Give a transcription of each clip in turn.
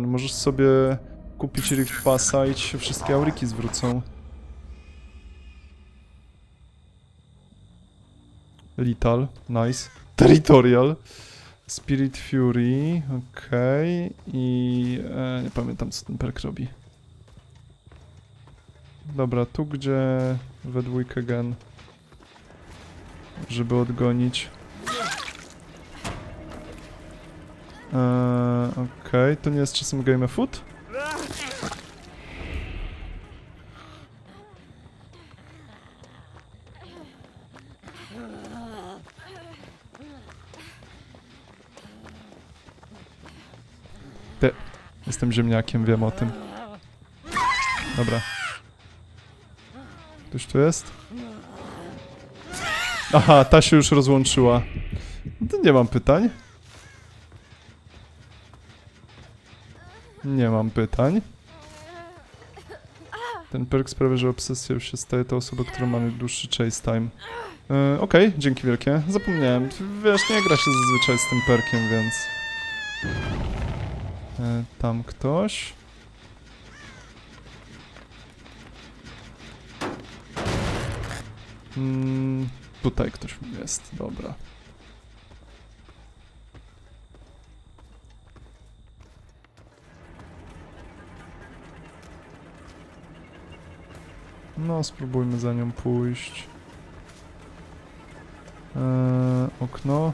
Możesz sobie kupić Rift Passa i ci się wszystkie auryki zwrócą. Lethal, nice. Territorial. Spirit Fury, okej. I e, nie pamiętam co ten perk robi. Dobra, tu gdzie we dwójkę gen. Żeby odgonić. Eee, Okej, to nie jest czasem Game Food? Ty, jestem ziemniakiem, wiem o tym. Dobra. Ktoś tu jest? Aha, ta się już rozłączyła. No to nie mam pytań. Nie mam pytań. Ten perk sprawia, że obsesją się staje ta osoba, która ma najdłuższy chase time. E, Okej, dzięki wielkie. Zapomniałem. Wiesz, nie gra się zazwyczaj z tym perkiem, więc... E, tam ktoś. Mm, tutaj ktoś jest, dobra. No, spróbujmy za nią pójść. Eee, okno.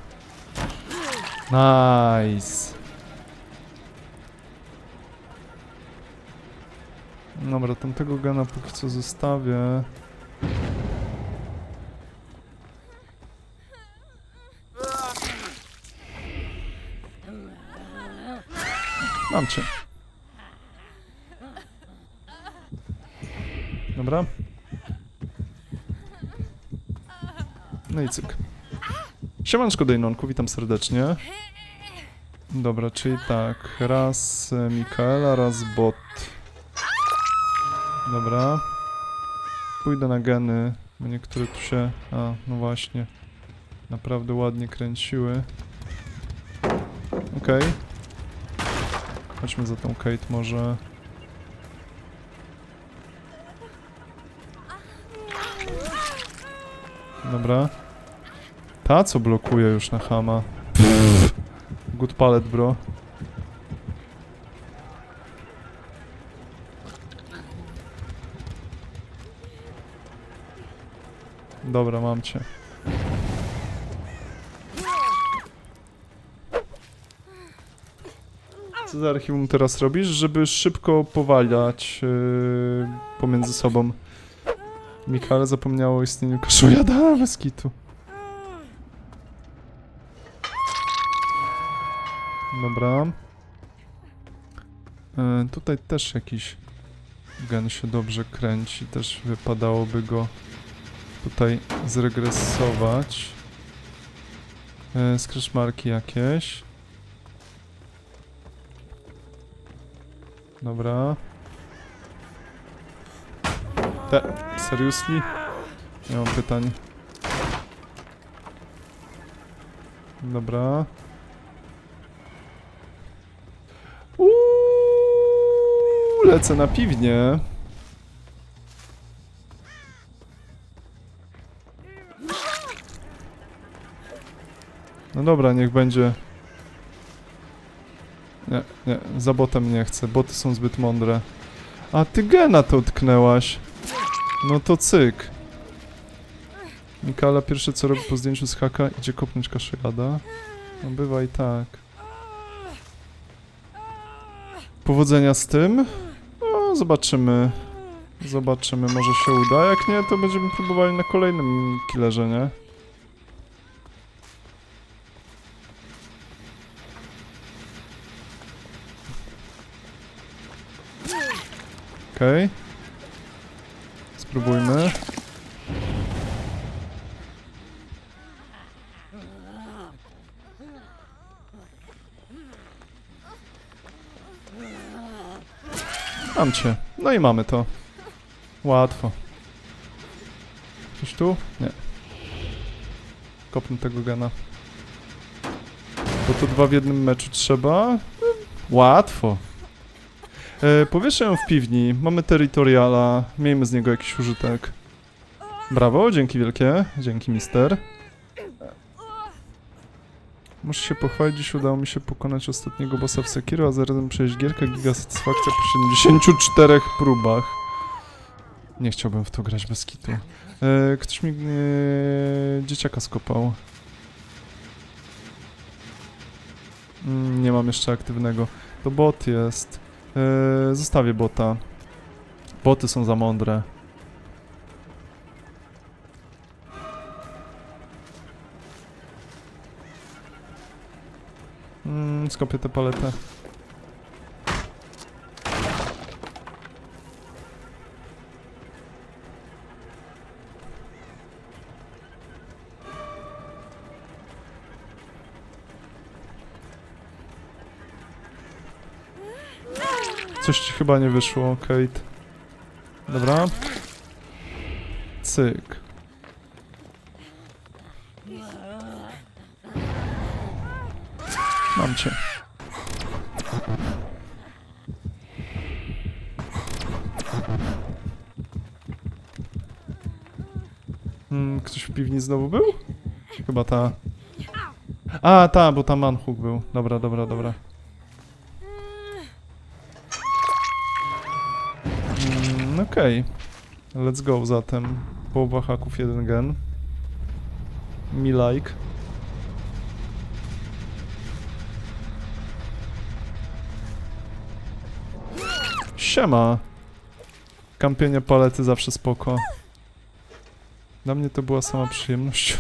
Nice. Dobra, tamtego gana póki co zostawię. Mam cię. Dobra. No i cyk. Siemanczko Dejnonku, witam serdecznie. Dobra, czyli tak, raz e, Mikaela, raz bot. Dobra. Pójdę na geny, bo niektóre tu się... A, no właśnie. Naprawdę ładnie kręciły. Okej. Chodźmy za tą Kate może. Dobra. Ta co blokuje już na hama. Good pallet, bro. Dobra, mam cię. Co za archiwum teraz robisz? Żeby szybko powaliać yy, pomiędzy sobą. Michale zapomniało o istnieniu koszujada bez kitu. Dobra. E, tutaj też jakiś gen się dobrze kręci. Też wypadałoby go tutaj zregresować. E, scratch marki jakieś. Dobra. Te, seriously? Nie mam pytań. Dobra. Lecę na piwnię. No dobra, niech będzie. Nie, nie, za botem nie chcę. Boty są zbyt mądre. A ty gena to utknęłaś. No to cyk. Mikala pierwsze co robi po zdjęciu z haka idzie kopnąć kaszojada. No bywa i tak. Powodzenia z tym. Zobaczymy. Zobaczymy, może się uda. Jak nie, to będziemy próbowali na kolejnym killerze, nie? Okej. Okay. Spróbujmy. Mam cię. No i mamy to. Łatwo. Coś tu? Nie. Kopnę tego gana. Bo to dwa w jednym meczu trzeba? Łatwo. E, powieszę ją w piwni. Mamy terytoriala. Miejmy z niego jakiś użytek. Brawo, dzięki wielkie. Dzięki, mister. Muszę się pochwalić, udało mi się pokonać ostatniego bossa w Sekiro, a zarazem przejść gierkę Giga Satysfakcja po 74 próbach. Nie chciałbym w to grać bez kitu. E, ktoś mi e, dzieciaka skopał. Mm, nie mam jeszcze aktywnego. To bot jest. E, zostawię bota. Boty są za mądre. Mm, skopię tę paletę. Coś ci chyba nie wyszło, Kate. Dobra. Cyk. Mam cię. Hmm, ktoś w piwni znowu był? Chyba ta. A, ta, bo tam Manhuk był. Dobra, dobra, dobra. Mm, Okej. Let's go zatem. Połowa haków, jeden gen. Mi like. Siema. Kampienie palety zawsze spoko. Dla mnie to była sama przyjemność.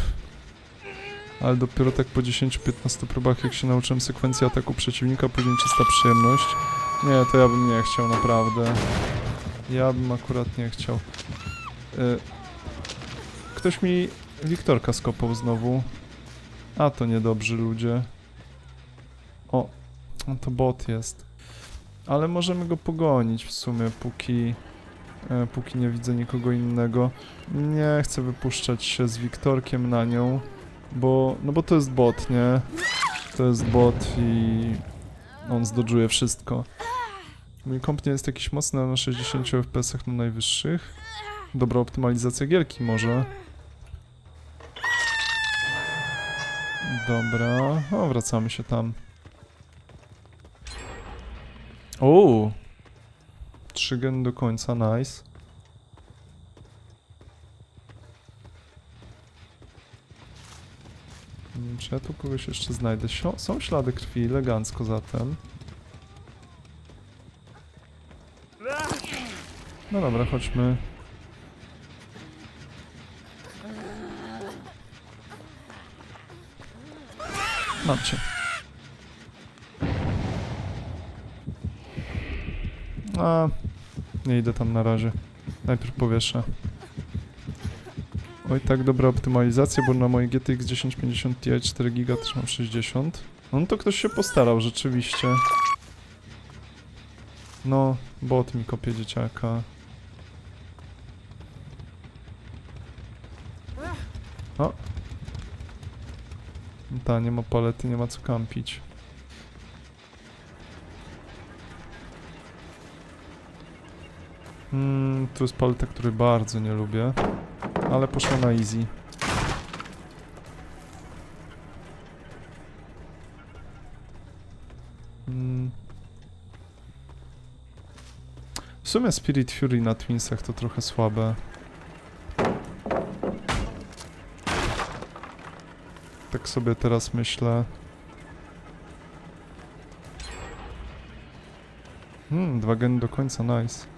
Ale dopiero tak po 10-15 próbach, jak się nauczyłem sekwencji ataku przeciwnika, później czysta przyjemność. Nie, to ja bym nie chciał, naprawdę. Ja bym akurat nie chciał. Y, Ktoś mi Wiktorka skopał znowu. A to niedobrzy ludzie. O, no to bot jest. Ale możemy go pogonić w sumie, póki, e, póki nie widzę nikogo innego. Nie chcę wypuszczać się z Wiktorkiem na nią, bo, no bo to jest bot, nie? To jest bot i on zdodżuje wszystko. Mój komp nie jest jakiś mocny, na 60 fps na najwyższych. Dobra optymalizacja gierki może. Dobra, o wracamy się tam. O! Trzy gen do końca, nice. Czy ja tu kogoś jeszcze znajdę? Są ślady krwi, elegancko zatem. No dobra, chodźmy. Mam cię. A, nie idę tam na razie. Najpierw powieszę. Oj, tak dobra optymalizacja, bo na mojej GTX 1050 Ti 4 GB mam 60. No to ktoś się postarał, rzeczywiście. No, bot mi kopie dzieciaka. O! Ta, nie ma palety, nie ma co kampić. Mm, tu jest paleta, której bardzo nie lubię. Ale poszła na easy. Mm. W sumie Spirit Fury na Twinsach to trochę słabe. Tak sobie teraz myślę. Hmm, dwa geny do końca, nice.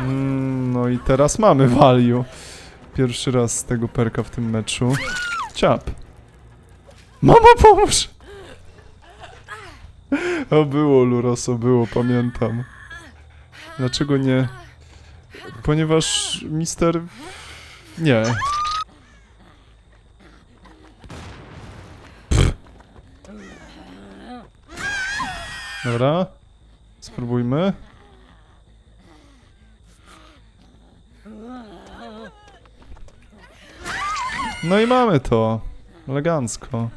Mm, no i teraz mamy value. Pierwszy raz z tego perka w tym meczu. Ciap. Mama, pomóż! O, było, Luroso, było, pamiętam. Dlaczego nie? Ponieważ mister... Nie. Pff. Dobra. Spróbujmy. No i mamy to. Elegancko.